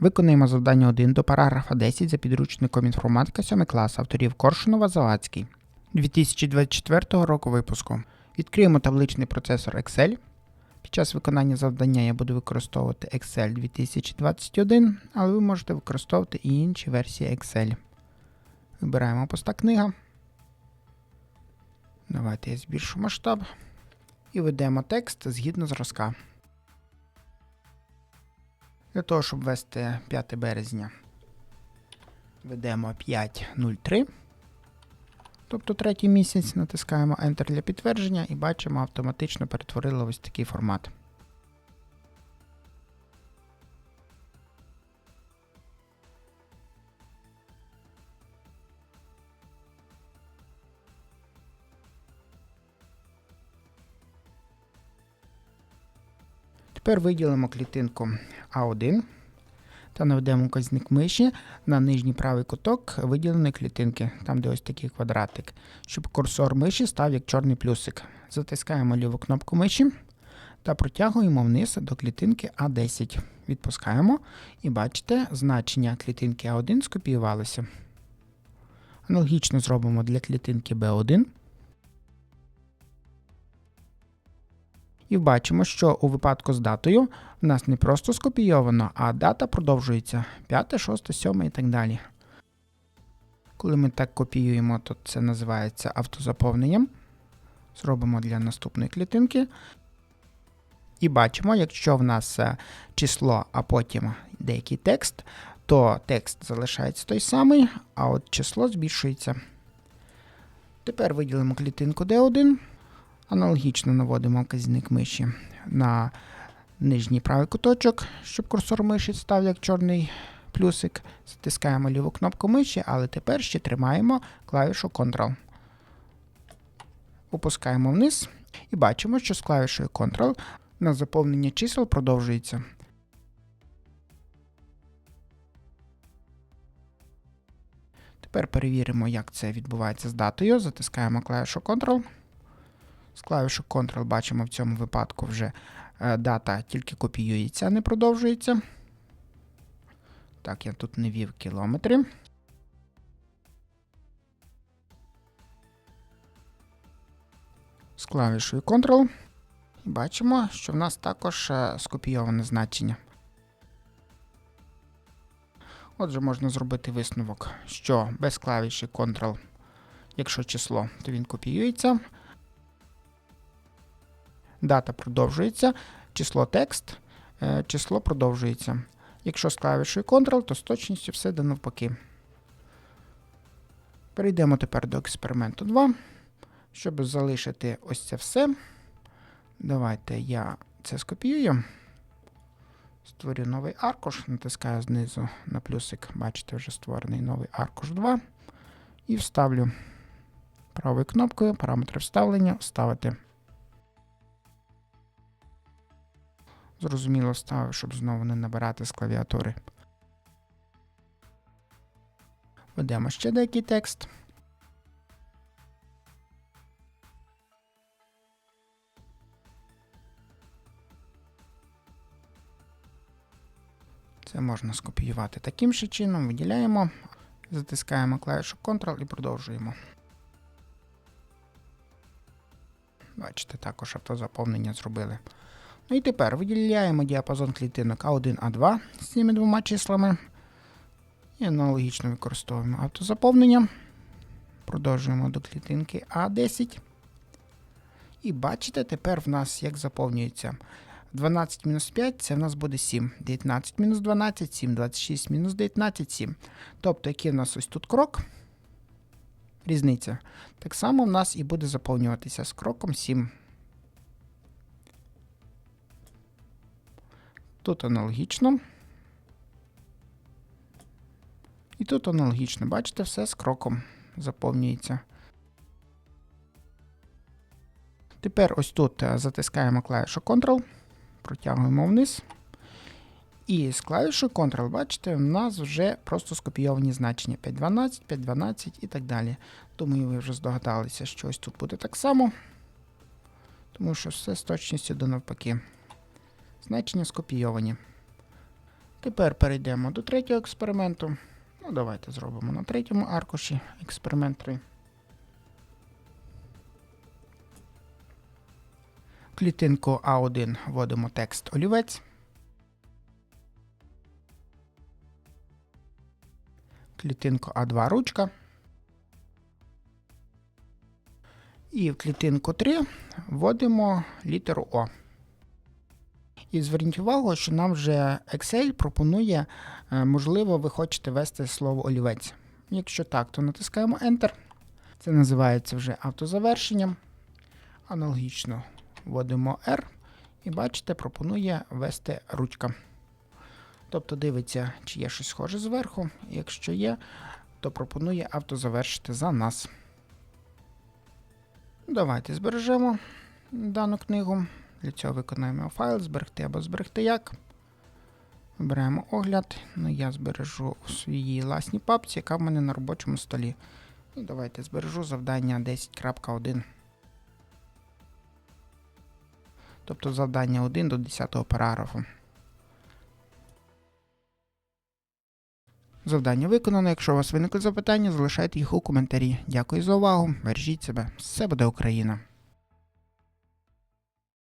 Виконуємо завдання 1 до параграфа 10 за підручником інформатика 7 клас авторів Коршунова Завадський 2024 року випуску. Відкриємо табличний процесор Excel. Під час виконання завдання я буду використовувати Excel 2021, але ви можете використовувати і інші версії Excel. Вибираємо поста книга. Давайте я збільшу масштаб. І ведемо текст згідно зразка. Для того, щоб ввести 5 березня, ведемо 5.03, тобто третій місяць, натискаємо Enter для підтвердження і бачимо, автоматично перетворило ось такий формат. Тепер виділимо клітинку А1 та наведемо указник миші на нижній правий куток виділеної клітинки, там де ось такий квадратик, щоб курсор миші став як чорний плюсик. Затискаємо ліву кнопку миші та протягуємо вниз до клітинки А10. Відпускаємо і бачите, значення клітинки А1 скопіювалося. Аналогічно зробимо для клітинки Б1. І бачимо, що у випадку з датою в нас не просто скопійовано, а дата продовжується 5, 6, 7 і так далі. Коли ми так копіюємо, то це називається автозаповненням. Зробимо для наступної клітинки. І бачимо, якщо в нас е, число, а потім деякий текст, то текст залишається той самий, а от число збільшується. Тепер виділимо клітинку D1. Аналогічно наводимо вказівник миші на нижній правий куточок, щоб курсор миші став як чорний плюсик. Затискаємо ліву кнопку миші, але тепер ще тримаємо клавішу Ctrl. Опускаємо вниз і бачимо, що з клавішою Ctrl на заповнення чисел продовжується. Тепер перевіримо, як це відбувається з датою. Затискаємо клавішу Ctrl. З клавіші Ctrl бачимо в цьому випадку вже е, дата тільки копіюється, а не продовжується. Так, я тут не вів кілометри. З клавішою Ctrl. І бачимо, що в нас також е, скопійоване значення. Отже, можна зробити висновок, що без клавіші Ctrl, якщо число, то він копіюється. Дата продовжується, число текст, е, число продовжується. Якщо з клавішою Ctrl, то з точністю все де навпаки. Перейдемо тепер до експерименту 2. Щоб залишити ось це все. Давайте я це скопіюю. Створю новий аркуш, натискаю знизу на плюсик, бачите, вже створений новий аркуш 2. І вставлю правою кнопкою параметри вставлення вставити. Зрозуміло ставив, щоб знову не набирати з клавіатури. Ведемо ще деякий текст. Це можна скопіювати таким же чином, виділяємо, затискаємо клавішу Ctrl і продовжуємо. Бачите, також автозаповнення зробили. Ну і тепер виділяємо діапазон клітинок А1, А2 з цими двома числами. І аналогічно використовуємо автозаповнення. Продовжуємо до клітинки А10. І бачите, тепер в нас як заповнюється 12 мінус 5 це в нас буде 7. 19 мінус 12, 7, 26 мінус 19, 7. Тобто, який в нас ось тут крок, різниця. Так само в нас і буде заповнюватися з кроком 7. Тут аналогічно. І тут аналогічно. Бачите, все з кроком заповнюється. Тепер ось тут е, затискаємо клавішу Ctrl, протягуємо вниз. І з клавішою Ctrl, бачите, у нас вже просто скопійовані значення 5.12, 5.12 і так далі. Думаю, ви вже здогадалися, що ось тут буде так само. Тому що все з точністю до навпаки. Значення скопійовані. Тепер перейдемо до третього експерименту. Ну, давайте зробимо на третьому аркуші експеримент 3. В клітинку А1 вводимо текст олівець. Клітинку А2 ручка. І в клітинку 3 вводимо літеру О. І зверніть увагу, що нам вже Excel пропонує, е, можливо, ви хочете ввести слово олівець. Якщо так, то натискаємо Enter. Це називається вже автозавершенням. Аналогічно вводимо R і бачите, пропонує ввести ручка. Тобто дивиться, чи є щось схоже зверху. Якщо є, то пропонує автозавершити за нас. Давайте збережемо дану книгу. Для цього виконаємо файл, зберегти або зберегти як. Вибираємо огляд. Ну, я збережу у своїй власній папці, яка в мене на робочому столі. І давайте збережу завдання 10.1. Тобто завдання 1 до 10 параграфу. Завдання виконано. Якщо у вас виникли запитання, залишайте їх у коментарі. Дякую за увагу. Бережіть себе. Все буде Україна!